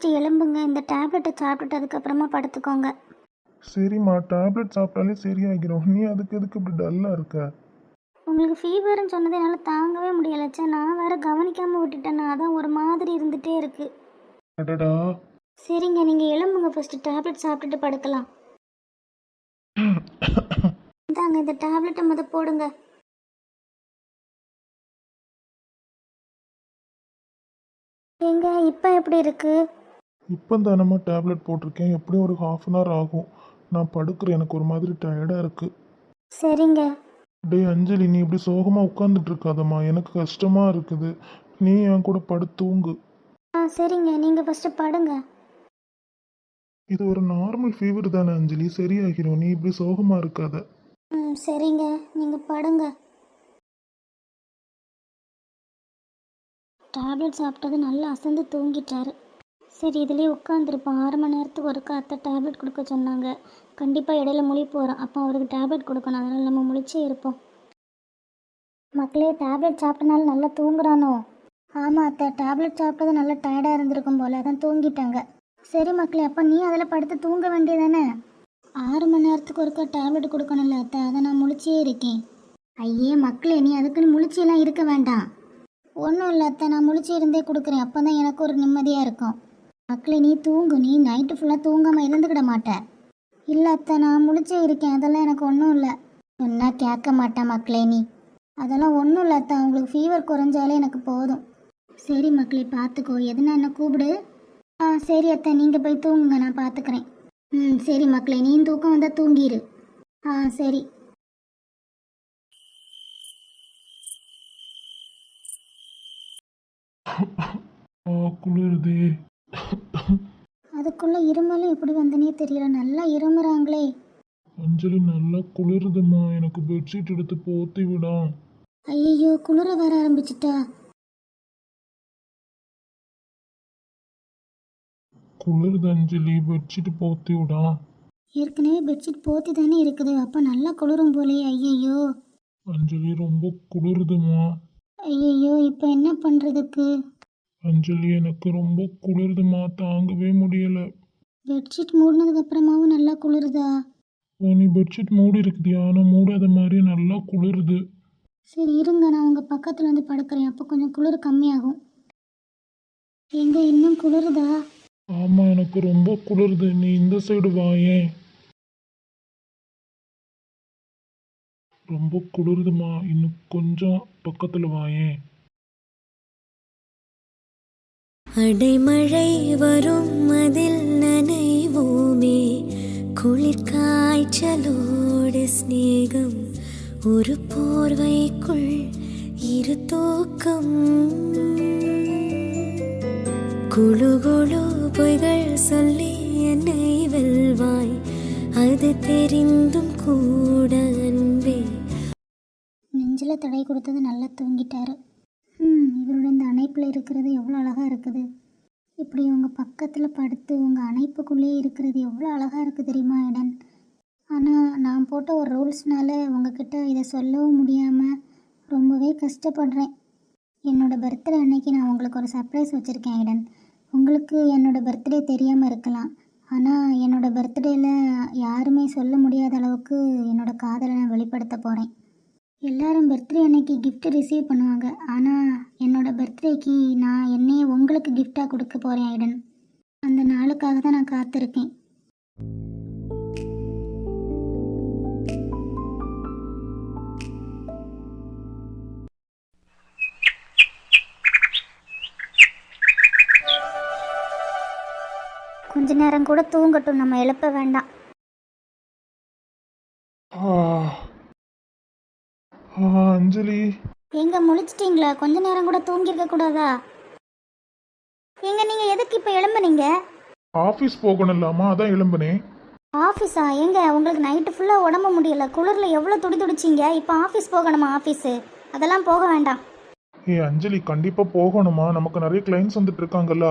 First எலும்புங்க இந்த டேப்லெட்டை சாப்பிட்டுட்டு அதுக்கப்புறமா படுத்துக்கோங்க. சரிம்மா டேப்லெட் சாப்பிட்டாலே சரியாகிரும் நீ அதுக்கு எதுக்கு இப்படி டல்லாக இருக்க? உங்களுக்கு ஃபீவர்னு சொன்னதை என்னால் தாங்கவே முடியலச்சே நான் வேற கவனிக்காமல் விட்டுட்டேன்னா அதான் ஒரு மாதிரி இருந்துகிட்டே இருக்குது அடடா. சரிங்க நீங்கள் எலும்புங்க ஃபஸ்ட்டு டேப்லெட் சாப்பிட்டுட்டு படுக்கலாம். இந்தாங்க இந்த டேப்லெட்டை முத போடுங்க. ஏங்க இப்போ எப்படி இருக்கு? இப்போ தானம்மா டேப்லெட் போட்டிருக்கேன். எப்படியும் ஒரு ஹாஃப் அன் ஹவர் ஆகும். நான் படுக்கிறேன். எனக்கு ஒரு மாதிரி டயர்டாக இருக்குது சரிங்க. டேய் அஞ்சலி நீ இப்படி சோகமாக உட்காந்துட்டு இருக்காதம்மா. எனக்கு கஷ்டமாக இருக்குது. நீ என் கூட படுத்து தூங்கு. ஆ சரிங்க. நீங்கள் ஃபஸ்ட்டு படுங்க. இது ஒரு நார்மல் ஃபீவர் தானே அஞ்சலி. சரியாகிரும். நீ இப்படி சோகமாக இருக்காத. ம் சரிங்க. நீங்கள் படுங்க. டேப்லெட் சாப்பிட்டது நல்லா அசந்து தூங்கிட்டாரு. சரி இதுலேயே உட்காந்துருப்போம் ஆறு மணி நேரத்துக்கு ஒருக்கா அத்தை டேப்லெட் கொடுக்க சொன்னாங்க. கண்டிப்பாக இடையில முழிப்பு வரும் அப்போ அவருக்கு டேப்லெட் கொடுக்கணும். அதனால் நம்ம முழிச்சே இருப்போம். மக்களே டேப்லெட் சாப்பிட்டனால நல்லா தூங்குறானோ? ஆமாம் அத்தை. டேப்லெட் சாப்பிட்டது நல்லா டயர்டாக இருந்திருக்கும் போல. அதான் தூங்கிட்டாங்க. சரி மக்களே அப்போ நீ அதில் படுத்து தூங்க வேண்டியதானே ஆறு மணி நேரத்துக்கு ஒருக்கா டேப்லெட் கொடுக்கணும்ல அத்தை. அதை நான் முழிச்சே இருக்கேன். ஐயே மக்களே நீ அதுக்குன்னு முழிச்சியெல்லாம் இருக்க வேண்டாம். ஒன்றும் இல்லை அத்தை. நான் முழிச்சு இருந்தே கொடுக்குறேன். அப்போ தான் எனக்கு ஒரு நிம்மதியாக இருக்கும். மக்களே நீ தூங்கு. நீ நைட்டு ஃபுல்லாக தூங்காமல் இருந்துக்கிட மாட்ட. இல்லை அத்தை நான் முழிச்சே இருக்கேன். அதெல்லாம் எனக்கு ஒன்றும் இல்லை. ஒன்றா கேட்க மாட்டேன் மக்களே நீ. அதெல்லாம் ஒன்றும் இல்லை அத்தை. உங்களுக்கு ஃபீவர் குறைஞ்சாலே எனக்கு போதும். சரி மக்களே பார்த்துக்கோ எதுனா என்ன கூப்பிடு. ஆ சரி அத்தை. நீங்கள் போய் தூங்குங்க. நான் பார்த்துக்கிறேன் ம் சரி மக்களே. நீ தூக்கம் வந்தால் தூங்கிடு ஆ சரி. குளிருதே. அதுக்குள்ளே இருமலும் எப்படி வந்தனே தெரியல. நல்லா இருமுறாங்களே. அஞ்சலி நல்லா குளிருதும்மா. எனக்கு பெட்ஷீட் எடுத்து போத்தி விடாம் ஐயோ குளிர வர ஆரம்பிச்சிட்டா. குளிருது அஞ்சலி. பெட்ஷீட் போத்தி விடாம் ஏற்கனவே பெட்ஷீட் போத்தி தானே இருக்குது. அப்போ நல்லா குளிரும் போலே. ஐயையோ. அஞ்சலி ரொம்ப குளிருதுமா ஐயையோ இப்போ என்ன பண்ணுறதுக்கு அஞ்சலி எனக்கு ரொம்ப குளிருதுமா தாங்கவே முடியல. பெட்ஷீட் மூடினதுக்கு அப்புறமாவும் நல்லா குளிருதா? ஓ நீ பெட்ஷீட் மூடி இருக்குதியா? ஆனால் மூடாத மாதிரி நல்லா குளிருது. சரி இருங்க நான் உங்கள் பக்கத்தில் வந்து படுக்கிறேன். அப்போ கொஞ்சம் குளிர் கம்மியாகும். எங்க இன்னும் குளிருதா? ஆமாம் எனக்கு ரொம்ப குளிருது. நீ இந்த சைடு வாயேன் ரொம்ப குளிருதுமா? இன்னும் கொஞ்சம் பக்கத்தில் வாயேன் அடைமழை வரும் அதில் நனைவோமே. குளிர்காய்ச்சலோடு சிநேகம். ஒரு போர்வைக்குள் இரு தூக்கம். குழு குழு பொய்கள் சொல்லி என்னை வெல்வாய். அது தெரிந்தும் கூட அன்பே. நெஞ்சில் தடை கொடுத்தது நல்லா தூங்கிட்டாரு. அணைப்பில் இருக்கிறது எவ்வளோ அழகாக இருக்குது? இப்படி உங்கள் பக்கத்தில் படுத்து உங்கள் அணைப்புக்குள்ளேயே இருக்கிறது எவ்வளோ அழகாக இருக்குது தெரியுமா இடன் ஆனால் நான் போட்ட ஒரு ரூல்ஸ்னால உங்ககிட்ட இதை சொல்லவும் முடியாமல் ரொம்பவே கஷ்டப்படுறேன். என்னோட பர்த்டே அன்னைக்கு நான் உங்களுக்கு ஒரு சர்ப்ரைஸ் வச்சுருக்கேன் இடன் உங்களுக்கு என்னோட பர்த்டே தெரியாமல் இருக்கலாம். ஆனால் என்னோடய பர்த்டேயில் யாருமே சொல்ல முடியாத அளவுக்கு என்னோடய காதலை நான் வெளிப்படுத்த போகிறேன் எல்லாரும் பர்த்டே அன்னைக்கு கிஃப்ட் ரிசீவ் பண்ணுவாங்க. ஆனால் என்னோட பர்த்டேக்கு நான் என்னையே உங்களுக்கு கிஃப்டாக கொடுக்க போகிறேன் ஐடன். அந்த நாளுக்காக தான் நான் காத்திருக்கேன். கொஞ்ச நேரம் கூட தூங்கட்டும். நம்ம எழுப்ப வேண்டாம் ஆ ஆ, அஞ்சலி எங்க முழிச்சிட்டீங்களா? கொஞ்ச நேரம் கூட தூங்கியிருக்க கூடாதா? எங்க நீங்க எதுக்கு இப்போ எழும்புனீங்க? ஆஃபீஸ் போகணும்லாமா? அதான் எழும்புனேன். ஆஃபீஸா எங்க? உங்களுக்கு நைட்டு ஃபுல்லாக உடம்பு முடியல. குளிரில் எவ்வளோ துடி துடிச்சிங்க? இப்போ ஆஃபீஸ் போகணுமா? ஆஃபீஸு அதெல்லாம் போக வேண்டாம். ஏ அஞ்சலி கண்டிப்பாக போகணுமா? நமக்கு நிறைய கிளைண்ட்ஸ் வந்துட்டு இருக்காங்கல்ல.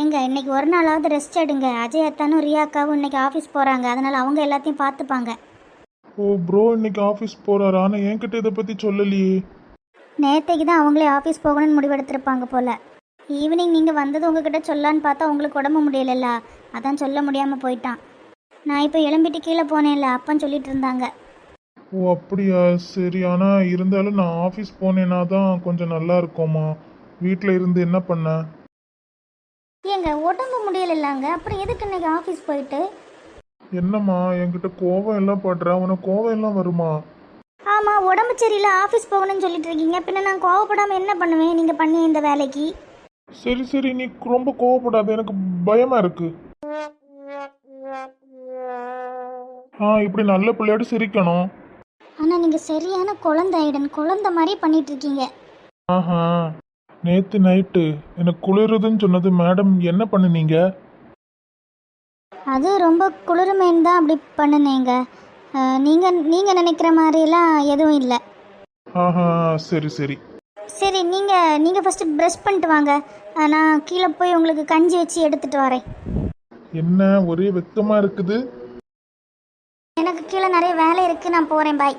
ஏங்க இன்னைக்கு ஒரு நாளாவது ரெஸ்ட் எடுங்க. அஜய் அத்தானும் ரியாக்காவும் இன்னைக்கு ஆஃபீஸ் போகிறாங்க அதனால் அவங்க எல்லாத்தையும் பார்த்துப்பாங்க. ஓ ப்ரோ இன்னைக்கு ஆஃபீஸ் போறாரு? ஆனால் என்கிட்ட இதை பற்றி சொல்லலையே. நேத்தைக்கு தான் அவங்களே ஆஃபீஸ் போகணும்னு முடிவெடுத்திருப்பாங்க போல. ஈவினிங் நீங்கள் வந்தது உங்ககிட்ட சொல்லலான்னு பார்த்தா உங்களுக்கு உடம்பு முடியலல்ல? அதான் சொல்ல முடியாமல் போயிட்டான். நான் இப்போ எழும்பிட்டு கீழே போனேன்ல அப்பன்னு சொல்லிட்டு இருந்தாங்க. ஓ அப்படியா? சரி ஆனால் இருந்தாலும் நான் ஆஃபீஸ் போனேன்னா தான் கொஞ்சம் நல்லா இருக்கும்மா. வீட்டில் இருந்து என்ன பண்ண? ஏங்க உடம்பு முடியலல்லாங்க? அப்புறம் எதுக்கு இன்னைக்கு ஆஃபீஸ் போயிட்டு? என்னம்மா என்கிட்ட கோவம் எல்லாம் படுற? உனக்கு கோவம் எல்லாம் வருமா? ஆமாம் உடம்பு சரியில்லை ஆஃபீஸ் போகணும்னு சொல்லிட்டு இருக்கீங்க. பின்ன நான் கோவப்படாமல் என்ன பண்ணுவேன்? நீங்கள் பண்ணி இந்த வேலைக்கு? சரி சரி நீ ரொம்ப கோவப்படாத. எனக்கு பயமா இருக்கு. ஆ இப்படி நல்ல பிள்ளையோட சிரிக்கணும். ஆனால் நீங்கள் சரியான குழந்தை ஐடன். குழந்தை மாதிரி பண்ணிட்டு இருக்கீங்க. ஆஹா. நேத்து நைட்டு எனக்கு குளிருதுன்னு சொன்னது மேடம் என்ன பண்ணுனீங்க? அது ரொம்ப குளிர்மேன்னு தான் அப்படி பண்ணினேங்க. நீங்கள் நீங்கள் நினைக்கிற மாதிரிலாம் எதுவும் இல்லை. ஆஹா சரி சரி. சரி நீங்கள் நீங்கள் ஃபஸ்ட்டு ப்ரஷ் பண்ணிட்டு வாங்க. நான் கீழே போய் உங்களுக்கு கஞ்சி வச்சு எடுத்துகிட்டு வரேன். என்ன ஒரே வெக்கமா இருக்குது? எனக்கு கீழே நிறைய வேலை இருக்குது நான் போகிறேன் பாய்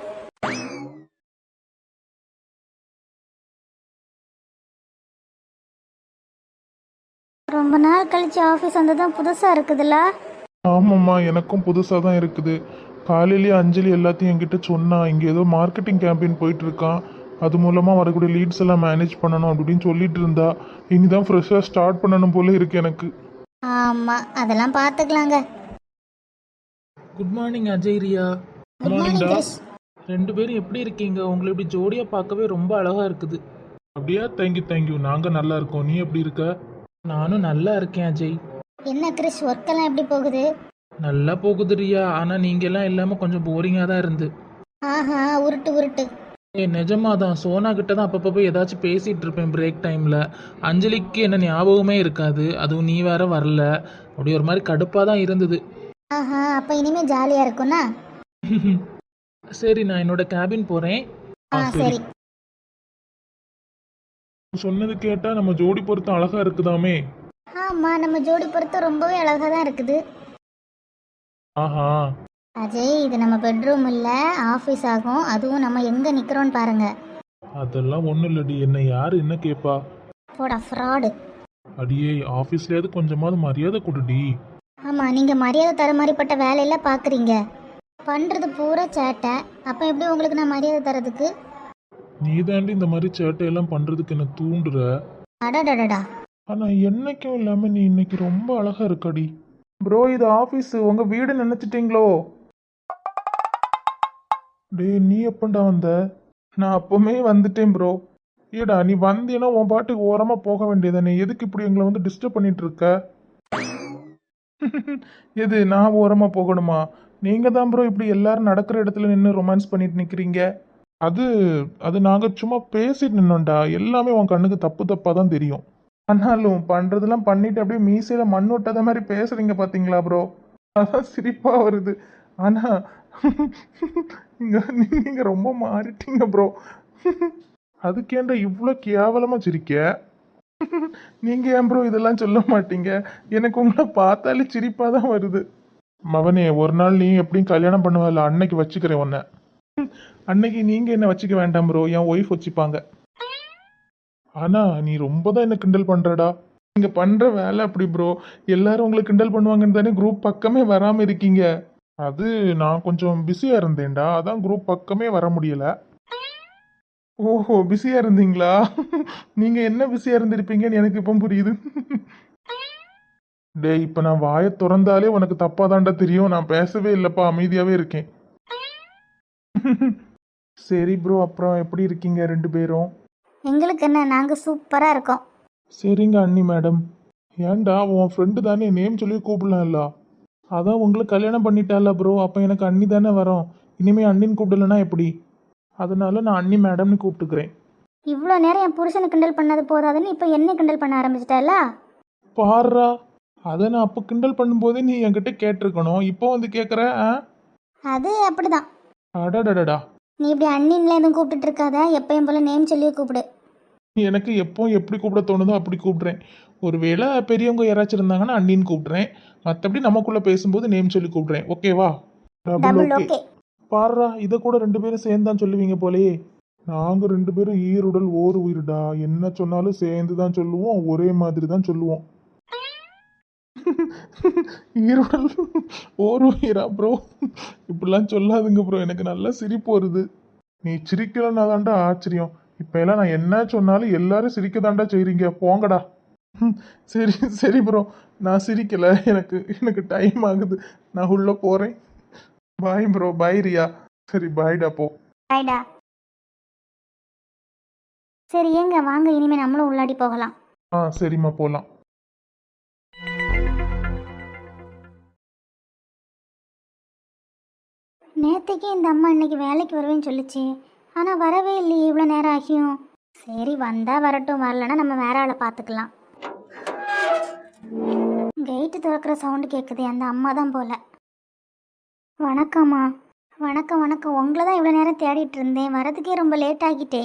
ரொம்ப நாள் கழிச்சு ஆஃபீஸ் வந்ததும் புதுசாக இருக்குதுல்ல? ஆமாம்மா எனக்கும் புதுசாக தான் இருக்குது. காலையிலேயே அஞ்சலி எல்லாத்தையும் என்கிட்ட சொன்னா இங்கே ஏதோ மார்க்கெட்டிங் கேம்பெயின் போயிட்டு இருக்கான் அது மூலமாக வரக்கூடிய லீட்ஸ் எல்லாம் மேனேஜ் பண்ணணும் அப்படின்னு சொல்லிட்டு இருந்தா இனிதான் ஃப்ரெஷ்ஷாக ஸ்டார்ட் பண்ணணும் போல இருக்கு எனக்கு. ஆமாம் அதெல்லாம் பார்த்துக்கலாங்க good morning Ajay Riya. Good morning ரெண்டு பேரும் எப்படி இருக்கீங்க? உங்களை இப்படி ஜோடியாக பார்க்கவே ரொம்ப அழகாக இருக்குது. அப்படியா? தேங்க்யூ தேங்க்யூ நாங்கள் நல்லா இருக்கோம். நீ எப்படி இருக்க? நானும் நல்லா இருக்கேன் அஜய். என்ன கிரிஷ் ஒர்க்கெல்லாம் எப்படி போகுது? நல்லா போகுது ரியா ஆனால் நீங்கள் எல்லாம் இல்லாமல் கொஞ்சம் போரிங்காக தான் இருந்து. ஆஹா உருட்டு உருட்டு. ஏ நிஜமா தான் சோனா கிட்ட தான் அப்பப்போ போய் ஏதாச்சும் பேசிகிட்டு இருப்பேன் பிரேக் டைமில் அஞ்சலிக்கு என்ன ஞாபகமே இருக்காது. அதுவும் நீ வேற வரல. அப்படி ஒரு மாதிரி கடுப்பாக தான் இருந்தது. ஆஹா அப்போ இனிமேல் ஜாலியாக இருக்கும்னா? சரி நான் என்னோட கேபின் போகிறேன் ஆ சரி. சொன்னது கேட்டா நம்ம ஜோடி பொருத்தம் அழகா இருக்குதாமே? ஆமாம் நம்ம ஜோடி பொறுத்த ரொம்பவே அழகாக தான் இருக்குது. ஆஹா. அஜய் இது நம்ம பெட்ரூம் இல்லை ஆஃபீஸ் ஆகும். அதுவும் நம்ம எங்கே நிற்கிறோன்னு பாருங்க. அதெல்லாம் ஒன்றும் இல்லடி. என்னை யார் என்ன கேட்பா போடா ஃப்ராடு அடியே ஆஃபீஸ்லயாவது கொஞ்சமாவது மரியாதை கொடுடி. ஆமாம் நீங்கள் மரியாதை தர மாதிரிப்பட்ட வேலையெல்லாம் பார்க்குறீங்க பண்ணுறது பூரா சேட்டை. அப்போ எப்படி உங்களுக்கு நான் மரியாதை தரதுக்கு? நீ தாண்டி இந்த மாதிரி சேட்டையெல்லாம் பண்றதுக்கு என்ன தூண்டுற. அடடடடா. ஆனா என்னைக்கும் இல்லாம நீ இன்னைக்கு ரொம்ப அழகா இருக்கடி. ப்ரோ இது ஆஃபீஸ் உங்க வீடு நினைச்சிட்டீங்களோ? டேய் நீ எப்பண்டா வந்த? நான் அப்பவுமே வந்துட்டேன் ப்ரோ ஏடா நீ வந்தீன்னா உன் பாட்டுக்கு ஓரமா போக வேண்டியதானே எதுக்கு இப்படி எங்களை வந்து டிஸ்டர்ப் பண்ணிட்டு இருக்க எது நான் ஓரமா போகணுமா? நீங்க தான் ப்ரோ இப்படி எல்லாரும் நடக்கிற இடத்துல நின்று ரொமான்ஸ் பண்ணிட்டு நிக்கிறீங்க. அது அது நாங்க சும்மா பேசிட்டு நின்னோம்டா. எல்லாமே உன் கண்ணுக்கு தப்பு தப்பா தான் தெரியும். ஆனாலும் பண்ணுறதெல்லாம் பண்ணிட்டு அப்படியே மீசையில் மண் ஒட்டாத மாதிரி பேசுகிறீங்க பார்த்தீங்களா ப்ரோ அதான் சிரிப்பாக வருது. ஆனால் நீங்கள் நீங்கள் ரொம்ப மாறிட்டீங்க ப்ரோ அதுக்கேண்டா இவ்வளோ கேவலமாக சிரிக்க? நீங்கள் ஏன் ப்ரோ இதெல்லாம் சொல்ல மாட்டீங்க? எனக்கு உங்களை பார்த்தாலே சிரிப்பாக தான் வருது. மவனே ஒரு நாள் நீ எப்படியும் கல்யாணம் பண்ணுவல அன்னைக்கு வச்சுக்கிறேன் உன்னை. அன்னைக்கு நீங்கள் என்ன வச்சுக்க வேண்டாம் ப்ரோ என் ஒய்ஃப் வச்சுப்பாங்க. ஆனா நீ ரொம்ப தான் என்ன கிண்டல் பண்ணுறடா நீங்கள் பண்ணுற வேலை அப்படி ப்ரோ எல்லாரும் உங்களை கிண்டல் பண்ணுவாங்கன்னு தானே குரூப் பக்கமே வராமல் இருக்கீங்க. அது நான் கொஞ்சம் பிஸியாக இருந்தேன்டா. அதான் குரூப் பக்கமே வர முடியல. ஓஹோ பிஸியாக இருந்தீங்களா? நீங்கள் என்ன பிஸியாக இருந்திருப்பீங்கன்னு எனக்கு இப்போ புரியுது. டேய் இப்போ நான் வாயை திறந்தாலே உனக்கு தப்பாதான்டா தெரியும். நான் பேசவே இல்லைப்பா அமைதியாகவே இருக்கேன். சரி ப்ரோ அப்புறம் எப்படி இருக்கீங்க ரெண்டு பேரும்? எங்களுக்கு என்ன நாங்கள் சூப்பராக இருக்கோம். சரிங்க அண்ணி மேடம். ஏன்டா உன் ஃப்ரெண்டு தானே நேம் சொல்லி கூப்பிடலாம்ல? அதான் உங்களுக்கு கல்யாணம் பண்ணிட்டால ப்ரோ அப்போ எனக்கு அண்ணி தானே வரும். இனிமே அண்ணின்னு கூப்பிடலன்னா எப்படி? அதனால நான் அண்ணி மேடம்னு கூப்பிட்டுக்கிறேன். இவ்வளோ நேரம் என் புருஷனை கிண்டல் பண்ணது போதாதுன்னு இப்போ என்ன கிண்டல் பண்ண ஆரம்பிச்சிட்டல? பாருடா அதை நான் அப்போ கிண்டல் பண்ணும்போதே நீ என்கிட்ட கேட்டிருக்கணும். இப்போ வந்து கேட்குற ஆ? அது அப்படிதான். அடடடடா. நீ இப்படி அண்ணின்ல எதுவும் கூப்பிட்டுட்டு இருக்காத. எப்பயும் போல நேம் சொல்லியே கூப்பிடு. எனக்கு எப்போ எப்படி கூப்பிட தோணுதோ அப்படி கூப்பிடுறேன். ஒருவேளை பெரியவங்க யாராச்சும் இருந்தாங்கன்னா அண்ணின்னு கூப்பிடுறேன். மற்றபடி நமக்குள்ள பேசும்போது நேம் சொல்லி கூப்பிடுறேன். ஓகேவா டபுள் ஓகே பாருடா இதை கூட ரெண்டு பேரும் சேர்ந்து தான் சொல்லுவீங்க போலயே. நாங்க ரெண்டு பேரும் ஈருடல் ஓர் உயிர்டா. என்ன சொன்னாலும் சேர்ந்து தான் சொல்லுவோம். ஒரே மாதிரி தான் சொல்லுவோம். ஈருடல் ஓர் உயிரா ப்ரோ இப்படிலாம் சொல்லாதுங்க ப்ரோ எனக்கு நல்லா சிரிப்பு வருது. நீ சிரிக்கலன்னா தான்டா ஆச்சரியம். இப்ப எல்லாம் நான் என்ன சொன்னாலும் எல்லாரும் சிரிக்க தாண்டா செய்றீங்க. போங்கடா. சரி சரி ப்ரோ நான் சிரிக்கல. எனக்கு எனக்கு டைம் ஆகுது. நான் உள்ள போறேன். Bye bro bye Riya. சரி பாய்டா போ. ஹாய்டா சரி ஏங்க வாங்க. இனிமேல் நம்மளும் உள்ளாடி போகலாம். ஆ சரிம்மா போலாம். நேற்றுக்கே இந்த அம்மா இன்னைக்கு வேலைக்கு வருவேன்னு சொல்லுச்சு. ஆனால் வரவே இல்லையே இவ்வளோ நேரம் ஆகியும். சரி வந்தால் வரட்டும் வரலன்னா நம்ம வேற ஆளை பார்த்துக்கலாம். கேட்டு திறக்கிற சவுண்டு கேட்குது அந்த அம்மா தான் போல. வணக்கம்மா. வணக்கம் வணக்கம். உங்களை தான் இவ்வளோ நேரம் தேடிட்டு இருந்தேன். வரதுக்கே ரொம்ப லேட் ஆகிட்டே.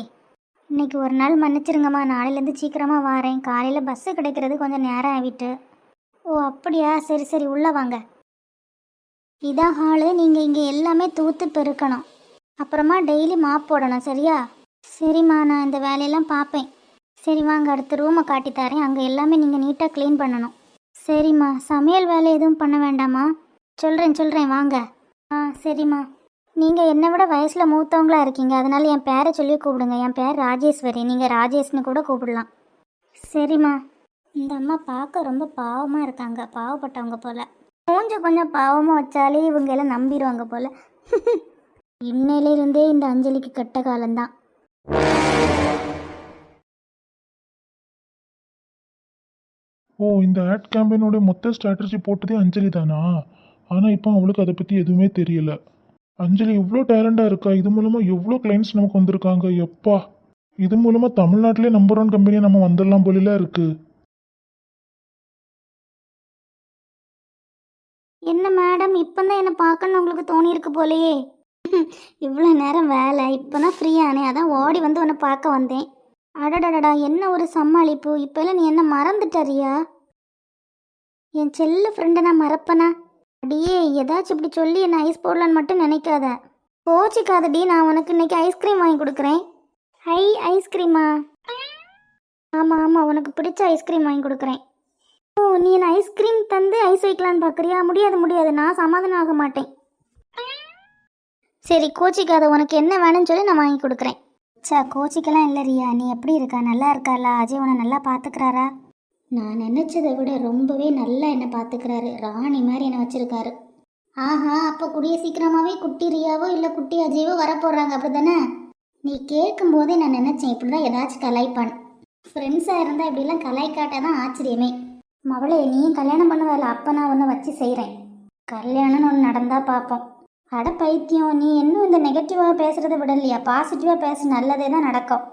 இன்னைக்கு ஒரு நாள் மன்னிச்சிருங்கம்மா. நாளையிலேருந்து சீக்கிரமாக வரேன். காலையில் பஸ்ஸு கிடைக்கிறது கொஞ்சம் நேரம் ஆகிட்டு. ஓ அப்படியா? சரி சரி உள்ளே வாங்க. இதான் ஹாலு நீங்கள் இங்கே எல்லாமே தூத்து பெருக்கணும். அப்புறமா டெய்லி மாப் போடணும் சரியா? சரிம்மா நான் இந்த வேலையெல்லாம் பார்ப்பேன். சரி வாங்க அடுத்த ரூமை காட்டி தரேன். அங்கே எல்லாமே நீங்கள் நீட்டாக க்ளீன் பண்ணணும். சரிம்மா சமையல் வேலை எதுவும் பண்ண வேண்டாமா? சொல்கிறேன் சொல்கிறேன் வாங்க. ஆ சரிம்மா. நீங்கள் என்னை விட வயசில் மூத்தவங்களாக இருக்கீங்க. அதனால் என் பேரை சொல்லி கூப்பிடுங்க. என் பேர் ராஜேஸ்வரி. நீங்கள் ராஜேஷ்னு கூட கூப்பிடலாம். சரிம்மா. இந்த அம்மா பார்க்க ரொம்ப பாவமாக இருக்காங்க. பாவப்பட்டவங்க போல். மூஞ்ச கொஞ்சம் பாவமாக வச்சாலே இவங்க எல்லாம் நம்பிடுவாங்க போல். இன்னையிலிருந்தே இந்த அஞ்சலிக்கு கெட்ட காலம்தான். ஓ இந்த ஆட் கேம்பெயினோட மொத்த ஸ்ட்ராட்டஜி போட்டதே அஞ்சலி தானா? ஆனால் இப்போ அவளுக்கு அதை பற்றி எதுவுமே தெரியல. அஞ்சலி இவ்வளோ டேலண்டாக இருக்கா? இது மூலமாக எவ்வளோ கிளைண்ட்ஸ் நமக்கு வந்திருக்காங்க? எப்பா! இது மூலமாக தமிழ்நாட்டிலே நம்பர் ஒன் கம்பெனியாக நம்ம வந்துடலாம் போலிலாம் இருக்கு. என்ன மேடம் இப்போ தான் என்னை பார்க்கணும்னு உங்களுக்கு தோணியிருக்கு போலையே. இவ்வளோ நேரம் வேலை இப்போ தான் ஃப்ரீயானே அதான் ஓடி வந்து உன்னை பார்க்க வந்தேன். அடடடடா என்ன ஒரு சமாளிப்பு. இப்போல்லாம் நீ என்ன மறந்துட்டறியா? என் செல்ல ஃப்ரெண்டை நான் மறப்பனா? அடியே ஏதாச்சும் இப்படி சொல்லி என்ன ஐஸ் போடலான்னு மட்டும் நினைக்காத. கோச்சிக்காதடி நான் உனக்கு இன்னைக்கு ஐஸ்கிரீம் வாங்கி கொடுக்குறேன். ஹை ஐஸ்கிரீமா ஆமாம் ஆமாம் உனக்கு பிடிச்ச ஐஸ்கிரீம் வாங்கி கொடுக்குறேன். ஓ நீ என்ன ஐஸ்கிரீம் தந்து ஐஸ் வைக்கலான்னு பார்க்குறியா? முடியாது முடியாது. நான் சமாதானம் ஆக மாட்டேன். சரி கோச்சிக்காத உனக்கு என்ன வேணும்னு சொல்லி நான் வாங்கி கொடுக்குறேன். சா கோச்சிக்கெல்லாம் இல்லை ரியா. நீ எப்படி இருக்கா? நல்லா இருக்காளா? அஜய் உன்னை நல்லா பார்த்துக்கிறாரா நான் நினச்சதை விட ரொம்பவே நல்லா என்னை பார்த்துக்கிறாரு ராணி மாதிரி என்னை வச்சுருக்காரு. ஆஹா அப்போ கூடிய சீக்கிரமாகவே குட்டி ரியாவோ இல்லை குட்டி அஜயவோ வரப்போகிறாங்க அப்படி தானே நீ கேட்கும் போதே நான் நினச்சேன் இப்படி தான் ஏதாச்சும் கலாய்ப்பான் ஃப்ரெண்ட்ஸாக இருந்தால் இப்படிலாம் கலாய்க்காட்டாதான் தான் ஆச்சரியமே. மவளே நீயும் கல்யாணம் பண்ணுவல அப்போ நான் ஒன்று வச்சு செய்கிறேன் கல்யாணம்னு ஒன்று நடந்தால் பார்ப்போம் அட பைத்தியம் நீ இன்னும் இந்த நெகட்டிவாக பேசுகிறத விடலையா? பாசிட்டிவாக பேச நல்லதே தான் நடக்கும்.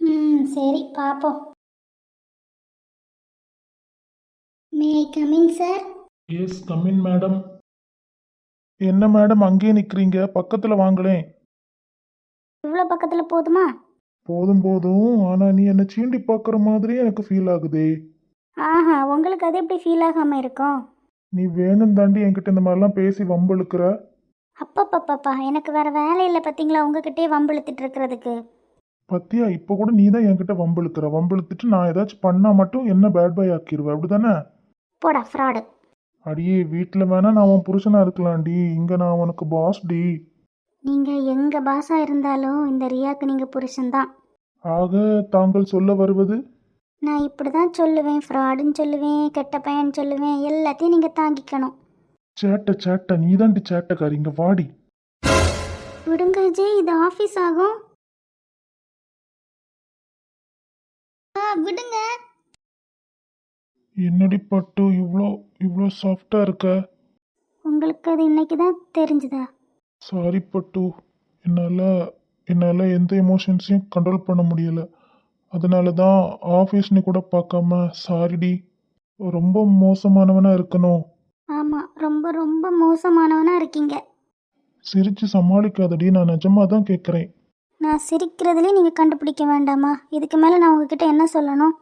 ம் சரி பார்ப்போம் may coming sir yes coming madam என்ன மேடம் அங்கேயே நிற்கிறீங்க பக்கத்தில் வாங்களேன் இவ்வளோ பக்கத்தில் போதுமா? போதும் போதும். ஆனால் நீ என்னை சீண்டி பார்க்குற மாதிரி எனக்கு ஃபீல் ஆகுதே. ஆஹா உங்களுக்கு அது எப்படி ஃபீல் ஆகாமல் இருக்கும்? நீ வேணும் தாண்டி என்கிட்ட இந்த மாதிரிலாம் பேசி வம்பிழுக்கிற அப்பப்பப்பப்பா எனக்கு வேற வேலை இல்லை பார்த்தீங்களா உங்ககிட்டே வம்பிழுத்துட்டு இருக்கிறதுக்கு. பத்தியா இப்போ கூட நீ தான் என்கிட்ட வம்பிழுக்கிற. வம்பிழுத்துட்டு நான் ஏதாச்சும் பண்ணா மட்டும் என்ன பேட் பாய் ஆக்கிடுவேன் அப்படிதானே? போடா ஃப்ராடு அடியே வீட்டில் வேணா நான் உன் புருஷனா இருக்கலாம்டி. இங்க நான் உனக்கு பாஸ் டி. நீங்கள் எங்கள் பாஸாக இருந்தாலும் இந்த ரியாக்கு நீங்கள் புருஷன்தான் ஆக தாங்கள் சொல்ல வருவது? நான் இப்படி தான் சொல்லுவேன். ஃப்ராடுன்னு சொல்லுவேன் கெட்ட பையன் சொல்லுவேன். எல்லாத்தையும் நீங்கள் தாங்கிக்கணும். சேட்டை சேட்டை. நீ தாண்டி சேட்டைக்காரி. இங்க வாடி. விடுங்க அஜய் இது ஆஃபீஸ் ஆகும். ஆ விடுங்க. என்னடி பட்டு? இவ்வளோ இவ்வளோ சாஃப்டா இருக்க. உங்களுக்கு அது இன்னைக்கு தான் தெரிஞ்சுதா? சாரி பட்டு. என்னால் என்னால் எந்த எமோஷன்ஸையும் கண்ட்ரோல் பண்ண முடியல. அதனால தான் ஆஃபீஸ்னு கூட பார்க்காம சாரிடி ரொம்ப மோசமானவனா இருக்கணும். ஆமாம் ரொம்ப ரொம்ப மோசமானவனாக இருக்கீங்க. சிரிச்சு சமாளிக்காதடி நான் நிஜமாக தான் கேட்குறேன் நான் சிரிக்கிறதுலே நீங்கள் கண்டுபிடிக்க வேண்டாமா? இதுக்கு மேலே நான் உங்ககிட்ட என்ன சொல்லணும்?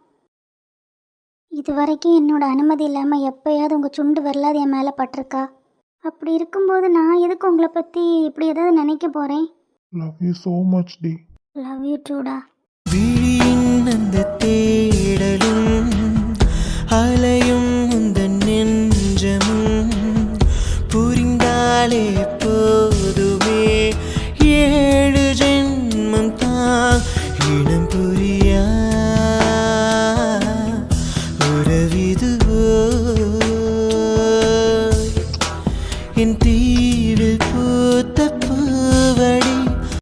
இது வரைக்கும் என்னோட அனுமதி இல்லாமல் எப்போயாவது உங்கள் சுண்டு வரலாது என் மேலே பட்டிருக்கா? அப்படி இருக்கும்போது நான் எதுக்கு உங்களை பற்றி இப்படி ஏதாவது நினைக்க போகிறேன் லவ் யூ ஸோ மச் டி. லவ் யூ டூடா விழியின் அந்த